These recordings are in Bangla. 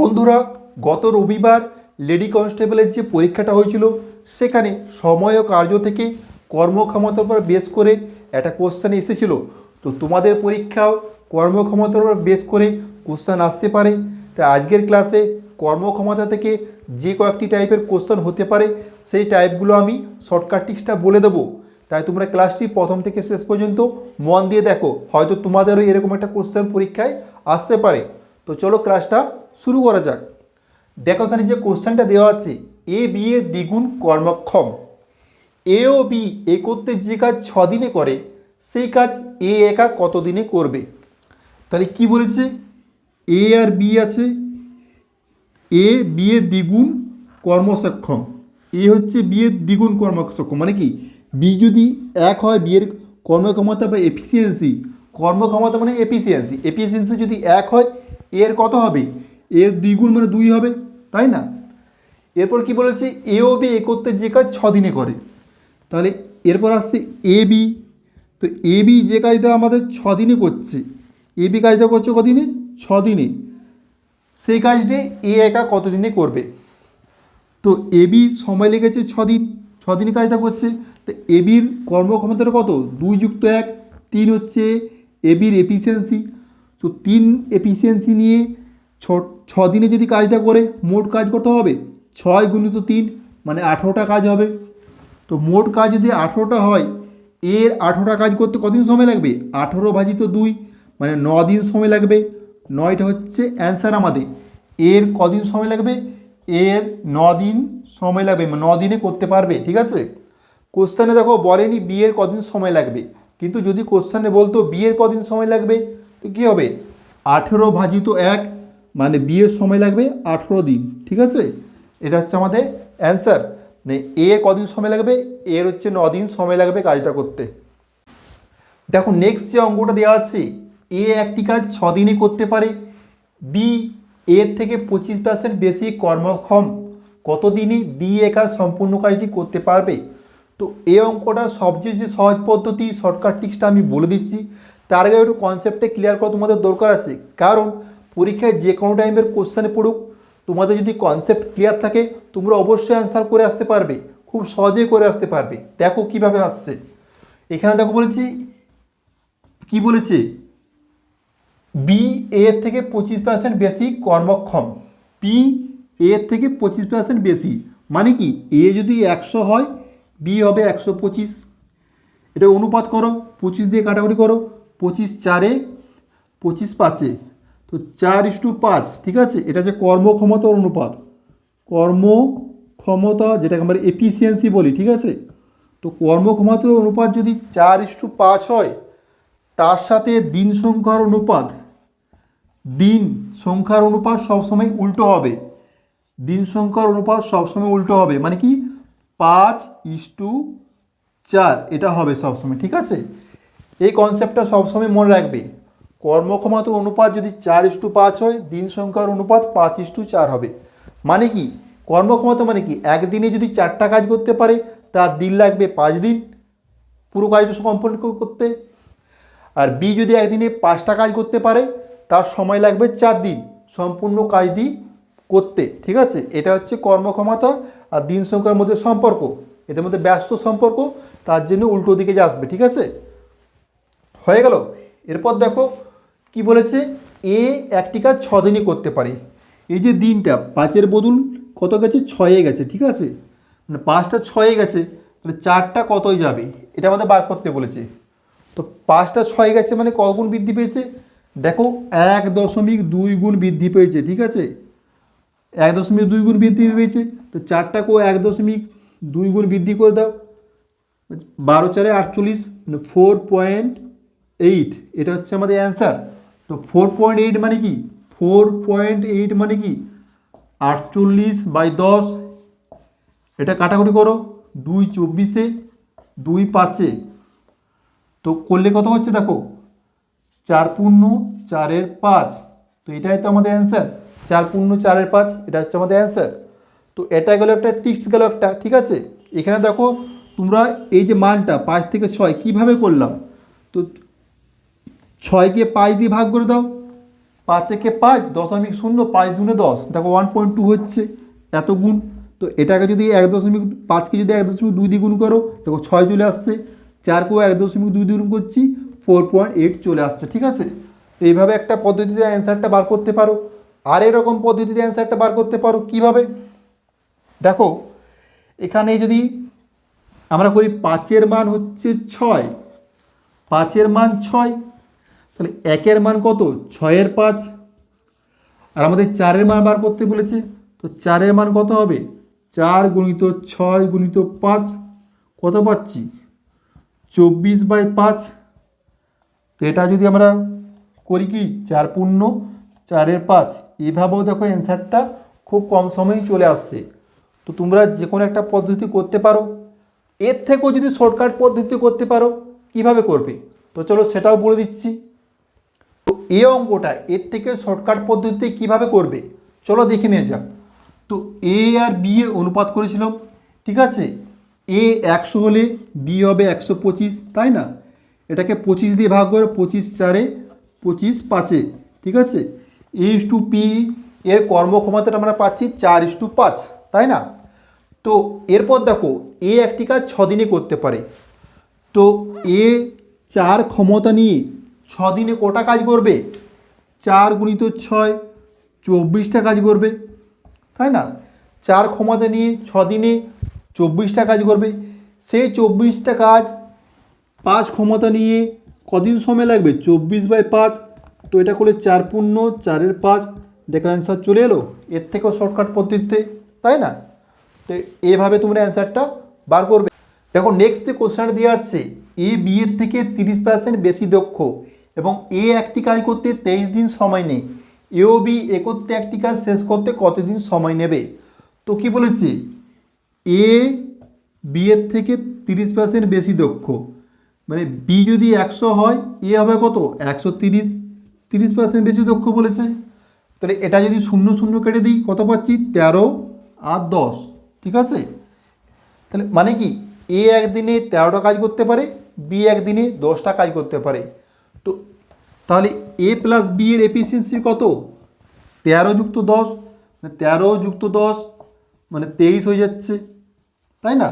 বন্ধুরা, গত রবিবার লেডি কনস্টেবলের যে পরীক্ষাটা হয়েছিল, সেখানে সময় ও কার্য থেকে কর্মক্ষমতার উপর বেস করে একটা কোশ্চেন এসেছিল। তো তোমাদের পরীক্ষাও কর্মক্ষমতার উপর বেস করে কোশ্চেন আসতে পারে। তাই আজকের ক্লাসে কর্মক্ষমতা থেকে যে কয়েকটি টাইপের কোশ্চেন হতে পারে, সেই টাইপগুলো আমি শর্টকাট টিক্সটা বলে দেবো। তাই তোমরা ক্লাসটি প্রথম থেকে শেষ পর্যন্ত মন দিয়ে দেখো। হয়তো তোমাদেরও এরকম একটা কোশ্চেন পরীক্ষায় আসতে পারে। তো চলো ক্লাসটা শুরু করা যাক। দেখো এখানে যে কোশ্চেনটা দেওয়া আছে এ বি এ দ্বিগুণ কর্মক্ষম। এ ও বি এ করতে যে কাজ দিনে করে, সেই কাজ এ একা কত দিনে করবে? তাহলে কি বলেছে? এ আর বি আছে। এ বি দ্বিগুণ কর্মসক্ষম। এ হচ্ছে বি এর দ্বিগুণ কর্মসক্ষম মানে কি? বি যদি এক হয় বিয়ের কর্মক্ষমতা বা এফিসিয়েন্সি কর্মক্ষমতা মানে এফিসিয়েন্সি এফিসিয়েন্সি যদি এক হয় এর কত হবে? এর দ্বিগুণ মানে দুই হবে, তাই না? এরপর কি বলেছে? এ ও বি এ করতে যে কাজ দিনে করে। তাহলে এরপর আসছে এ বি। তো এ বি যে কাজটা আমাদের ছ দিনে করছে, এ বি কাজটা করছে কদিনে? ছ দিনে সেই কাজটি এ একা কতদিনে করবে? তো এবি সময় লেগেছে ছ দিন ছ দিন কাজটা করছে। তো এবির কর্মক্ষমতাটা কত? দুই যুক্ত এক, তিন হচ্ছে এবির এফিসিয়েন্সি তো তিন এফিসিয়েন্সি নিয়ে ছ ছ দিনে যদি কাজটা করে, মোট কাজ কত হবে ছয় গুণিত তিন মানে আঠেরোটা কাজ হবে। তো মোট কাজ যদি আঠেরোটা হয়, এর আঠেরোটা কাজ করতে কদিন সময় লাগবে? আঠেরো ভাজিত দুই মানে ন দিন সময় লাগবে। নয়টা হচ্ছে অ্যান্সার আমাদের। এর কদিন সময় লাগবে? এর ন দিন সময় লাগবে মানে ন দিনে করতে পারবে, ঠিক আছে? কোশ্চানে দেখো, বলেনি বিয়ের কদিন সময় লাগবে। কিন্তু যদি কোশ্চেনে বলতো বিয়ের কদিন সময় লাগবে, তো কী হবে? আঠেরো ভাজিত এক মানে বিয়ের সময় লাগবে আঠেরো দিন, ঠিক আছে? এটা হচ্ছে আমাদের অ্যান্সার মানে এর কদিন সময় লাগবে এর হচ্ছে দিন সময় লাগবে কাজটা করতে। দেখো নেক্সট যে অঙ্কটা দেওয়া আছে, এ একটি কাজ ছ দিনে করতে পারে বি এর থেকে পঁচিশ পার্সেন্ট বেশি কর্মক্ষম, কত দিনে বি এ কাজ সম্পূর্ণ কাজটি করতে পারবে? তো এই অঙ্কটা সবচেয়ে যে সহজ পদ্ধতি শর্টকাট টিক্সটা আমি বলে দিচ্ছি, তার আগে একটু কনসেপ্টে ক্লিয়ার করা তোমাদের দরকার আছে। কারণ পরীক্ষায় যে কোনো টাইমের কোশ্চেনে পড়ুক। তোমাদের যদি কনসেপ্ট ক্লিয়ার থাকে, তোমরা অবশ্যই অ্যান্সার করে আসতে পারবে। খুব সহজেই করে আসতে পারবে। দেখো কীভাবে আসছে। এখানে দেখো বলেছি, কি বলেছে? বি এর থেকে পঁচিশ পার্সেন্ট বেশি কর্মক্ষম। পি এর থেকে পঁচিশ পার্সেন্ট বেশি। মানে কি? এ যদি একশো হয় বি হবে একশো পঁচিশ। এটা অনুপাত করো। পঁচিশ দিয়ে কাটাকুটি করো। পঁচিশ চারে পঁচিশ পাঁচে। তো চার ইস টু পাঁচ, ঠিক আছে? এটা হচ্ছে কর্মক্ষমতার অনুপাত। কর্মক্ষমতা যেটাকে আমরা এফিসিয়েন্সি বলি, ঠিক আছে? তো কর্মক্ষমতার অনুপাত যদি চার ইস টু পাঁচ হয়, তার সাথে দিন সংখ্যার অনুপাত, দিন সংখ্যার অনুপাত সবসময় উল্টো হবে। দিন সংখ্যার অনুপাত সবসময় উল্টো হবে। মানে কি? পাঁচ ইস টু চার, এটা হবে সবসময়, ঠিক আছে? এই কনসেপ্টটা সবসময় মনে রাখবে। কর্মক্ষমতা অনুপাত যদি চার ইস টু পাঁচ হয়, দিন সংখ্যার অনুপাত পাঁচ ইস টু চার হবে। মানে কি? কর্মক্ষমতা মানে কি? একদিনে যদি চারটা কাজ করতে পারে, তার দিন লাগবে পাঁচ দিন। পুরো কাজটা কমপ্লিট করতে। আর বি যদি একদিনে পাঁচটা কাজ করতে পারে, তার সময় লাগবে চার দিন সম্পূর্ণ কাজটি করতে। ঠিক আছে? এটা হচ্ছে কর্মক্ষমতা আর দিন সংখ্যার মধ্যে সম্পর্ক। এদের মধ্যে ব্যস্ত সম্পর্ক, তার জন্য উল্টো দিকে যে আসবে। ঠিক আছে? হয়ে গেল? এরপর দেখো কি বলেছে? এ একটি কাজ ছ দিনই করতে পারে। এই যে দিনটা, পাঁচের বদল কত গেছে? ছয়ে গেছে, ঠিক আছে? মানে পাঁচটা ছয়ে গেছে, তাহলে চারটা কতই যাবে? এটা আমাদের বার করতে বলেছে। তো পাঁচটা ছয় গেছে মানে ক গুণ বৃদ্ধি পেয়েছে? দেখো, এক দশমিক দুই গুণ বৃদ্ধি পেয়েছে, ঠিক আছে? এক দশমিক দুই গুণ বৃদ্ধি পেয়েছে, তো চারটা চারটাকেও এক দশমিক দুই গুণ বৃদ্ধি করে দাও। বারো চারে আটচল্লিশ মানে ফোর পয়েন্ট এইট এটা হচ্ছে আমাদের অ্যান্সার তো ফোর পয়েন্ট এইট মানে কি? ফোর পয়েন্ট এইট মানে কি? আটচল্লিশ বাই দশ, এটা কাটাকুটি করো, দুই চব্বিশে, দুই পাঁচে। তো করলে কত হচ্ছে দেখো? চার পূর্ণ চারের পাঁচ। তো এটাই তো আমাদের অ্যান্সার চার পূর্ণ চারের পাঁচ, এটা হচ্ছে আমাদের অ্যান্সার তো এটা গেলো একটা টিক্স গেলো একটা, ঠিক আছে? এখানে দেখো, তোমরা এই যে মানটা, পাঁচ থেকে ছয়, কীভাবে করলাম? তো ছয়কে পাঁচ দিয়ে ভাগ করে দাও। পাঁচ একে পাঁচ, দশমিক শূন্য, পাঁচ দুনে দশ। দেখো ওয়ান পয়েন্ট টু হচ্ছে এত গুণ। তো এটাকে যদি এক দশমিক পাঁচকে যদি এক দশমিক দুই দিয়ে গুণ করো, দেখো ছয় চলে আসছে। চারকেও এক দশমিক দুই দিয়ে গুণ করছি ফোর পয়েন্ট এইট চলে আসছে, ঠিক আছে? তো এইভাবে একটা পদ্ধতিতে অ্যান্সারটা বার করতে পারো। আর এরকম পদ্ধতিতে অ্যান্সারটা বার করতে পারো কীভাবে? দেখো, এখানে যদি আমরা করি পাঁচের মান হচ্ছে ছয়, পাঁচের মান ছয় তাহলে একের মান কত? ছয়ের পাঁচ। আর আমাদের চারের মান বার করতে বলেছে, তো চারের মান কত হবে? চার গুণিত ছয় গুণিত পাঁচ, কত পাচ্ছি? চব্বিশ বাই পাঁচ। তো এটা যদি আমরা করি কি? চার পূর্ণ চারের পাঁচ। এভাবেও দেখো অ্যান্সারটা খুব কম সময়েই চলে আসছে। তো তোমরা যে কোনো একটা পদ্ধতি করতে পারো। এর থেকেও যদি শর্টকাট পদ্ধতি করতে পারো, কীভাবে করবে? তো চলো সেটাও বলে দিচ্ছি। তো এই অঙ্কটা, এর থেকে শর্টকাট পদ্ধতিতে কীভাবে করবে? চলো দেখে নিয়ে যাক। তো এ আর বি এ অনুপাত করেছিলাম, ঠিক আছে? এ একশো হলে বি হবে একশো পঁচিশ, তাই না? এটাকে পঁচিশ দিয়ে ভাগ করে পঁচিশ চারে পঁচিশ পাঁচে, ঠিক আছে? এ ইস টু পি এর কর্মক্ষমতাটা আমরা পাচ্ছি চার ইস টু পাঁচ, তাই না? তো এরপর দেখো এ একটি কাজ ছদিনে করতে পারে। তো এ চার ক্ষমতা নিয়ে ছ দিনে কটা কাজ করবে? চার গুণিত ছয়, চব্বিশটা কাজ করবে। তাই না? চার ক্ষমতা নিয়ে ছ দিনে চব্বিশটা কাজ করবে। সেই চব্বিশটা কাজ পাঁচ ক্ষমতা নিয়ে কদিন সময় লাগবে? চব্বিশ বাই পাঁচ। তো এটা করলে চার পূর্ণ, চারের পাঁচ। দেখা অ্যান্সার চলে এলো। এর থেকেও শর্টকাট পদ্ধতিতে, তাই না? তো এভাবে তোমরা অ্যান্সারটা বার করবে। দেখো নেক্সট যে কোশ্চেনটা দেওয়া আছে, এ বি এর থেকে তিরিশ পার্সেন্ট বেশি দক্ষ। এবং এ একটি কাজ করতে তেইশ দিন সময় নেই। এ ও বি এ করতে একটি কাজ শেষ করতে কতদিন সময় নেবে? তো কি বলেছে? এ, বি এর থেকে তিরিশ পার্সেন্ট বেশি দক্ষ। মানে বি যদি একশো হয়, এ হবে কত? একশো তিরিশ। তিরিশ পার্সেন্ট বেশি দক্ষ বলেছে। তাহলে এটা যদি শূন্য শূন্য কেটে দিই, কত পাচ্ছি? তেরো আর দশ। ঠিক আছে? তাহলে মানে কি? এ একদিনে তেরোটা কাজ করতে পারে, বি একদিনে দশটা কাজ করতে পারে। তাহলে এ প্লাস বি এর এফিসিয়েন্সি কত? তেরো যুক্ত দশ মানে তেরো যুক্ত দশ মানে তেইশ হয়ে যাচ্ছে, তাই না?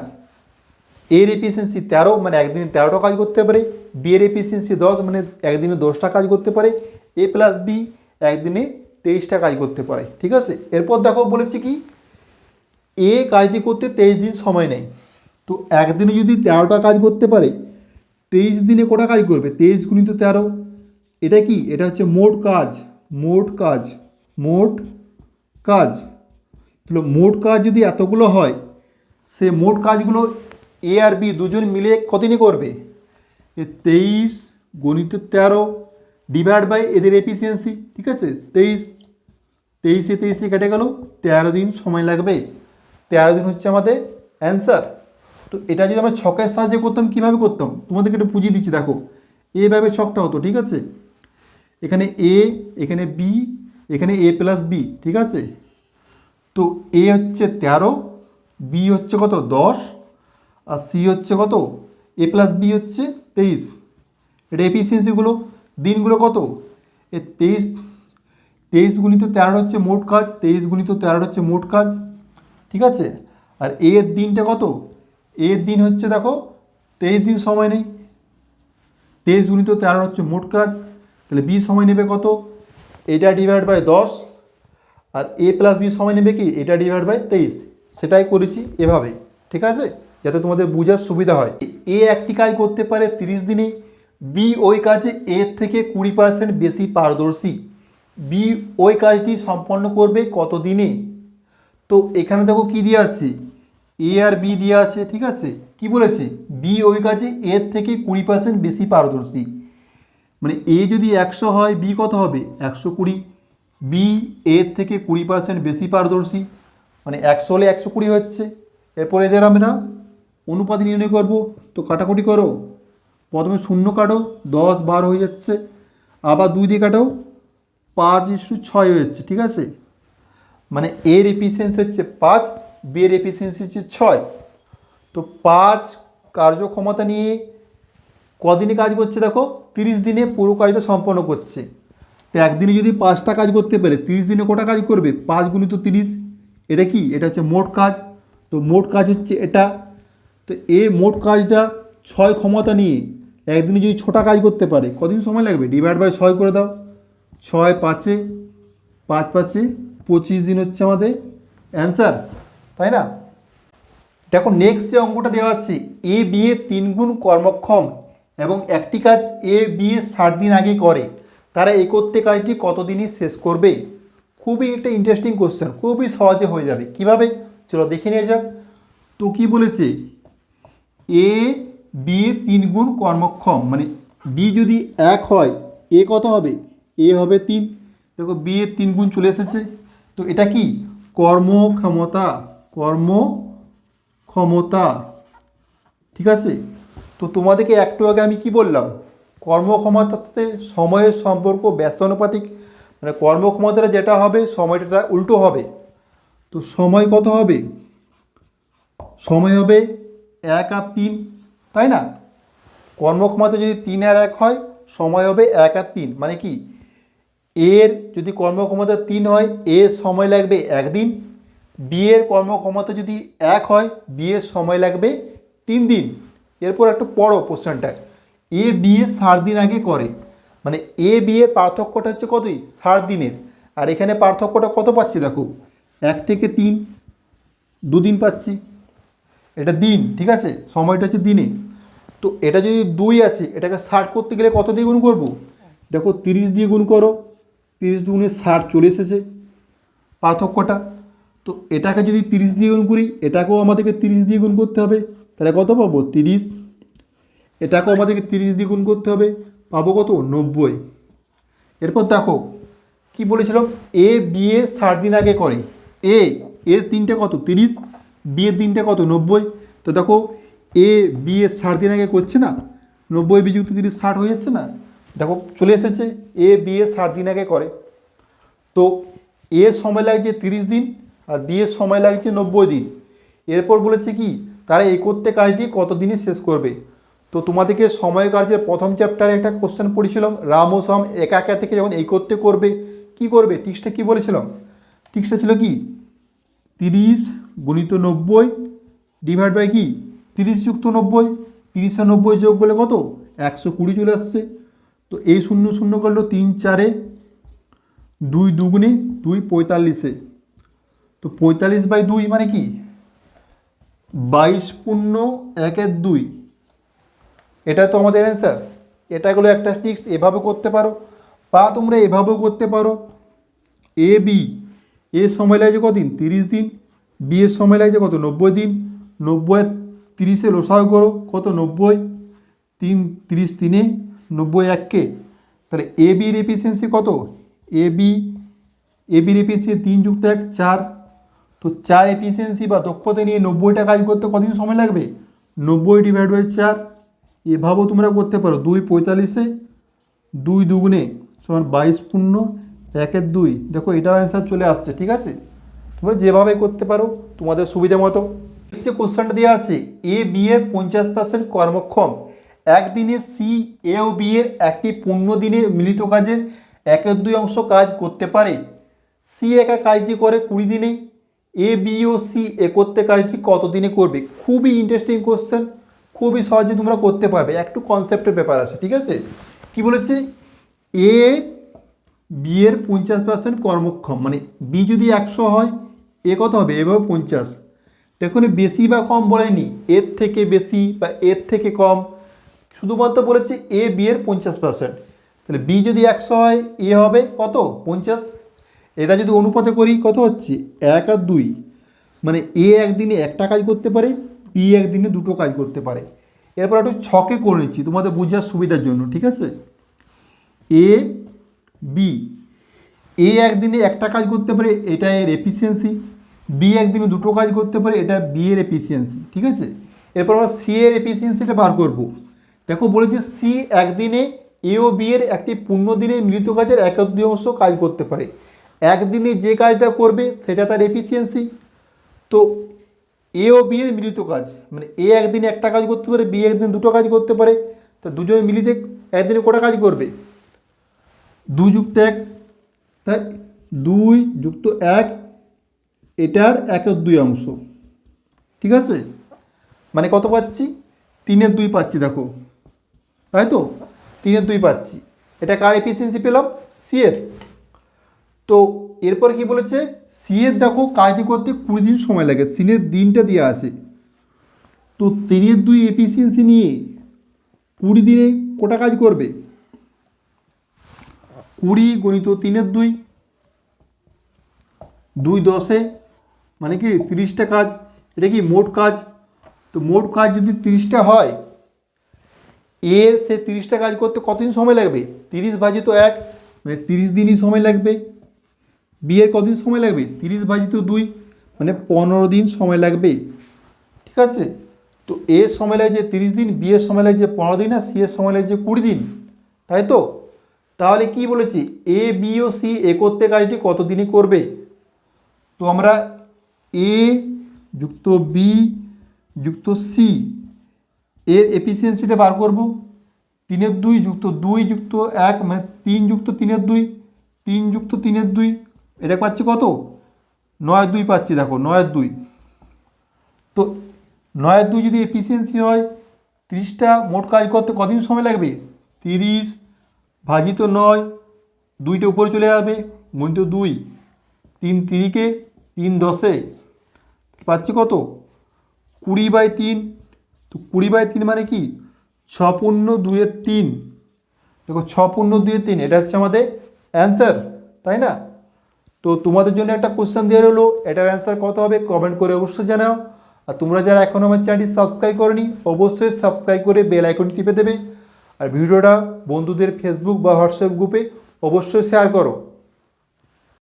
এর এফিসিয়েন্সি তেরো মানে একদিনে তেরোটা কাজ করতে পারে। বি এর এফিসিয়েন্সি দশ মানে একদিনে দশটা কাজ করতে পারে। এ প্লাস বি একদিনে তেইশটা কাজ করতে পারে, ঠিক আছে? এরপর দেখো বলেছি কি? এ কাজটি করতে তেইশ দিন সময় নেয়। তো একদিনে যদি তেরোটা কাজ করতে পারে, তেইশ দিনে কটা কাজ করবে? তেইশ গুণিত তেরো এটা কি? এটা হচ্ছে মোট কাজ মোট কাজ মোট কাজ। তাহলে মোট কাজ যদি এতগুলো হয়, সে মোট কাজগুলো এ আর বি দুজন মিলে কতদিনে করবে? তেইশ গণিত তেরো ডিভাইড বাই এদের এফিসিয়েন্সি ঠিক আছে? তেইশ, তেইশে তেইশে কেটে গেল, তেরো দিন সময় লাগবে। তেরো দিন হচ্ছে আমাদের অ্যান্সার তো এটা যদি আমরা ছকের সাহায্যে করতাম, কীভাবে করতাম? তোমাদেরকে একটু পুঁজি দিচ্ছি, দেখো। এভাবে ছকটা হতো, ঠিক আছে? এখানে এ এখানে বি এখানে এ প্লাস বি ঠিক আছে? তো এ হচ্ছে তেরো বি হচ্ছে কত? দশ, আর সি হচ্ছে কত? এ প্লাস বি হচ্ছে তেইশ। এটা এফিসিয়েন্সিগুলো দিনগুলো কত? এ তেইশ তেইশ গুণিত তেরো হচ্ছে মোট কাজ, তেইশ গুণিত তেরো হচ্ছে মোট কাজ, ঠিক আছে? আর এর দিনটা কত? এর দিন হচ্ছে দেখো, তেইশ দিন সময় নেই। তেইশ গুণিত তেরো হচ্ছে মোট কাজ তাহলে বি সময় নেবে কত? এটা ডিভাইড বাই দশ, আর এ প্লাস বি সময় নেবে কি? এটা ডিভাইড বাই তেইশ। সেটাই করেছি এভাবে, ঠিক আছে? যাতে তোমাদের বোঝার সুবিধা হয়। এ একটি কাজ করতে পারে তিরিশ দিনে বি ওই কাজে এর থেকে কুড়ি পার্সেন্ট বেশি পারদর্শী। বি ওই কাজটি সম্পন্ন করবে কত দিনে? তো এখানে দেখো কি দিয়ে আছে? এ আর বি দিয়ে আছে, ঠিক আছে? কি বলেছে? বি ওই কাজে এর থেকে কুড়ি পার্সেন্ট বেশি পারদর্শী। মানে এ যদি একশো হয় বি কত হবে? একশো কুড়ি। বি এর থেকে কুড়ি পার্সেন্ট বেশি পারদর্শী। মানে একশো হলে একশো কুড়ি হচ্ছে। এরপর এদের আমরা অনুপাত নির্ণয় করব। তো কাটাকুটি করো। প্রথমে শূন্য কাটো, দশ বার হয়ে যাচ্ছে। আবার দুই দিয়ে কাটো, পাঁচ ইস্যু ছয় যাচ্ছে ঠিক আছে? মানে এর এফিসিয়েন্সি হচ্ছে পাঁচ বি এর এফিসিয়েন্সি হচ্ছে ছয়। তো পাঁচ কার্যক্ষমতা নিয়ে কদিনে কাজ করছে দেখো? তিরিশ দিনে পুরো কাজটা সম্পন্ন করছে। তো একদিনে যদি পাঁচটা কাজ করতে পারে, তিরিশ দিনে কটা কাজ করবে? পাঁচ গুণিত তিরিশ। এটা কি? এটা হচ্ছে মোট কাজ। তো মোট কাজ হচ্ছে এটা। তো এ মোট কাজটা ছয় ক্ষমতা নিয়ে একদিনে যদি ছটা কাজ করতে পারে, কদিন সময় লাগবে? ডিভাইড বাই ছয় করে দাও। ছয় পাঁচে, পাঁচ পাঁচে, পঁচিশ দিন হচ্ছে আমাদের অ্যান্সার তাই না? দেখো নেক্সট যে অঙ্কটা দেওয়া আছে, এ, বি, এ তিন গুণ কর্মক্ষম। এবং একটি কাজ এ বি ষাট দিন আগে করে, তারা করতে কাজটি কতদিনই শেষ করবে? খুবই একটা ইন্টারেস্টিং কোশ্চেন খুবই সহজে হয়ে যাবে। কীভাবে? চলো দেখে নিয়ে যাক। তো কি বলেছে? এ বি তিন গুণ কর্মক্ষম মানে বি যদি এক হয় এ কত হবে? এ হবে তিন। দেখো বি এর তিন গুণ চলে এসেছে। তো এটা কি? কর্মক্ষমতা কর্ম ক্ষমতা ঠিক আছে? তো তোমাদেরকে একটু আগে আমি কি বললাম? কর্মক্ষমতার সাথে সময়ের সম্পর্ক, ব্যস্ত অনুপাতিক মানে কর্মক্ষমতাটা যেটা হবে, সময়টা উল্টো হবে। তো সময় কত হবে? সময় হবে এক আর তিন, তাই না? কর্মক্ষমতা যদি তিন আর এক হয়, সময় হবে এক আর তিন মানে কি? এর যদি কর্মক্ষমতা তিন হয়, এর সময় লাগবে একদিন। বিয়ের কর্মক্ষমতা যদি এক হয় বিয়ের সময় লাগবে তিন দিন। এরপর একটু পড়ো কোশ্চেনটা এ বিয়ে ষাট দিন আগে করে। মানে এ বিয়ের পার্থক্যটা হচ্ছে কতই? ষাট দিনের। আর এখানে পার্থক্যটা কত পাচ্ছি দেখো? এক থেকে তিন, দুদিন পাচ্ছি। এটা দিন, ঠিক আছে? সময়টা হচ্ছে দিনে। তো এটা যদি দুই আছে, এটাকে ষাট করতে গেলে কত দিয়ে গুণ করব? দেখো, তিরিশ দিয়ে গুণ করো। তিরিশ দুগুণে ষাট চলে এসেছে পার্থক্যটা। তো এটাকে যদি তিরিশ দিয়ে গুণ করি, এটাকেও আমাদেরকে তিরিশ দিয়ে গুণ করতে হবে। তাহলে কত পাবো? তিরিশ। এটাকেও আমাদেরকে তিরিশ দিয়ে গুণ করতে হবে। পাবো কত? নব্বই। এরপর দেখো, কি বলেছিলাম? এ বিয়ে ষাট দিন আগে করে। এ এর দিনটা কত? তিরিশ। বিয়ের দিনটা কত? নব্বই। তো দেখো এ বিয়ে ষাট দিন আগে করছে না? নব্বই বিযুক্ত তিরিশ ষাট হয়ে যাচ্ছে না? দেখো, চলে এসেছে। এ বিয়ে ষাট দিন আগে করে। তো এ সময় লাগছে তিরিশ দিন আর বিয়ের সময় লাগছে নব্বই দিন। এরপর বলেছে কি? তারা এই করতে কাজটি কত দিনে শেষ করবে? তো তোমাদেরকে সময় কার্যের প্রথম চ্যাপ্টারে একটা কোশ্চেন পড়েছিলাম। রাম ও একা একা থেকে যখন এই করতে করবে, কি করবে? টিক্সটা কি বলেছিলাম? টিক্সটা ছিল কি? তিরিশ গুণিত নব্বই ডিভাইড বাই কি? তিরিশ যুক্ত নব্বই। তিরিশ নব্বই যোগ করলে কত? একশো কুড়ি চলে আসছে। তো এই শূন্য শূন্য করল তিন চারে দুই দুগুণে দুই পঁয়তাল্লিশে। তো পঁয়তাল্লিশ বাই দুই মানে কি? বাইশ পূর্ণ একের দুই। এটা তো আমাদের অ্যান্সার এটাগুলো একটা টিক্স এভাবে করতে পারো। বা তোমরা এভাবেও করতে পারো। এ বি এ সময় লাগছে কদিন? তিরিশ দিন। বি এর সময় লাগছে কত? নব্বই দিন। নব্বই তিরিশে লোসাও করো। কত? নব্বই। তিন, তিরিশ তিনে নব্বই এককে তাহলে এ বির এফিসিয়েন্সি কত? এ বি এ বির এফিসিয়েন্সি তিন যুক্ত এক, চার। তো চার এফিসিয়েন্সি বা দক্ষতা নিয়ে নব্বইটা কাজ করতে কদিন সময় লাগবে? নব্বই ডিভাইড বাই চার, এভাবেও তোমরা করতে পারো। দুই পঁয়তাল্লিশে, দুই দুগুণে সমান বাইশ পূর্ণ, একের দুই। দেখো, এটাও অ্যান্সার চলে আসছে, ঠিক আছে? তোমরা যেভাবে করতে পারো, তোমাদের সুবিধা মতো। যে কোশ্চেনটা দেওয়া আছে এ বি এর পঞ্চাশ পার্সেন্ট কর্মক্ষম। একদিনে সি এ ও বি এর একটি পূর্ণ দিনে মিলিত কাজের একের দুই অংশ কাজ করতে পারে। সি একা কাজটি করে কুড়ি দিনে এ বি ও সি এ করতে কাজটি কত দিনে করবে? খুবই ইন্টারেস্টিং কোশ্চেন খুবই সহজে তোমরা করতে পারবে। একটু কনসেপ্টের ব্যাপার আছে, ঠিক আছে? কি বলেছে? এ বি এর পঞ্চাশ পার্সেন্ট কর্মক্ষম মানে বি যদি একশো হয়, এ কত হবে? এভাবে পঞ্চাশ। দেখুন বেশি বা কম বলেনি, এর থেকে বেশি বা এর থেকে কম। শুধুমাত্র বলেছে এ বি এর পঞ্চাশ পার্সেন্ট তাহলে বি যদি একশো হয়, এ হবে কত? পঞ্চাশ। এটা যদি অনুপাতে করি, কত হচ্ছে? এক আর দুই। মানে এ একদিনে একটা কাজ করতে পারে বি একদিনে দুটো কাজ করতে পারে। এরপর একটু ছকে করে নিচ্ছি, তোমাদের বোঝার সুবিধার জন্য, ঠিক আছে? এ বি এ একদিনে একটা কাজ করতে পারে, এটা এর এফিসিয়েন্সি বি একদিনে দুটো কাজ করতে পারে, এটা বি এর এফিসিয়েন্সি ঠিক আছে? এরপর আমরা সি এর এফিসিয়েন্সিটা বার করব। দেখো, বলেছি সি একদিনে এ ও বি এর একটি পূর্ণ দিনে মিলিত কাজের এক দুই অংশ কাজ করতে পারে। একদিনে যে কাজটা করবে, সেটা তার এফিসিয়েন্সি তো এ ও বি এর মিলিত কাজ মানে এ একদিনে একটা কাজ করতে পারে বি একদিন দুটো কাজ করতে পারে, তা দুজনে মিলিতে একদিনে কটা কাজ করবে? দুই যুক্ত এক তাই দুই যুক্ত এক, এটার একের দুই অংশ। ঠিক আছে? মানে কত পাচ্ছি? তিনের দুই পাচ্ছি, দেখো। তাই তো? তিনের দুই পাচ্ছি। এটা কার এফিসিয়েন্সি পেলাম? সি এর। তো এরপর কি বলেছে? সি এর দেখো কাজটি করতে কুড়ি দিন সময় লাগে, সিনের দিনটা দেওয়া আছে তো তিনের দুই এফিসিয়েন্সি নিয়ে কুড়ি দিনে কোটা কাজ করবে? কুড়ি গণিত তিনের দুই দুই দশে মানে কি তিরিশটা কাজ, এটা কি মোট কাজ? তো মোট কাজ যদি তিরিশটা হয়, এর সে তিরিশটা কাজ করতে কতদিন সময় লাগবে? তিরিশ ভাজিত এক মানে তিরিশ দিনই সময় লাগবে। বিয়ের কদিন সময় লাগবে? তিরিশ ভাজিত দুই মানে পনেরো দিন সময় লাগবে। ঠিক আছে? তো এ সময় লাগছে তিরিশ দিন বিয়ের সময় লাগছে পনেরো দিন, আর সি এর সময় লাগছে কুড়ি দিন। তাই তো? তাহলে কি বলেছি? এ, বি ও সি এ করতে কাজটি কত দিনে করবে? তো আমরা এ যুক্ত বি যুক্ত সি, এর এফিসিয়েন্সিটা বার করব। তিনের দুই যুক্ত দুই যুক্ত এক মানে তিন যুক্ত তিনের দুই, তিন যুক্ত তিনের দুই এটা পাচ্ছি কত? নয় দুই পাচ্ছি, দেখো নয়ের দুই। তো নয়ের দুই যদি এফিসিয়েন্সি হয়, তিরিশটা মোট কাজ করতে কদিন সময় লাগবে? তিরিশ ভাজিত নয়, দুইটা উপরে চলে যাবে, গুণিত দুই। তিন তিরিকে তিন দশে। পাচ্ছি কত? কুড়ি বাই তিন। তো কুড়ি বাই তিন মানে কি? ছ পূর্ণ দুইয়ের তিন। দেখো, ছ পূর্ণ দুইয়ের তিন, এটা হচ্ছে আমাদের অ্যান্সার তাই না? তো তোমাদের জন্য একটা কোশ্চেন দেওয়া হলো এটার অ্যান্সার কত হবে কমেন্ট করে অবশ্যই জানাও। আর তোমরা যারা এখনও আমার চ্যানেলটি সাবস্ক্রাইব করনি, অবশ্যই সাবস্ক্রাইব করে বেল আইকনটি টিপে দেবে। আর ভিডিওটা বন্ধুদের ফেসবুক বা হোয়াটসঅ্যাপ গ্রুপে অবশ্যই শেয়ার করো।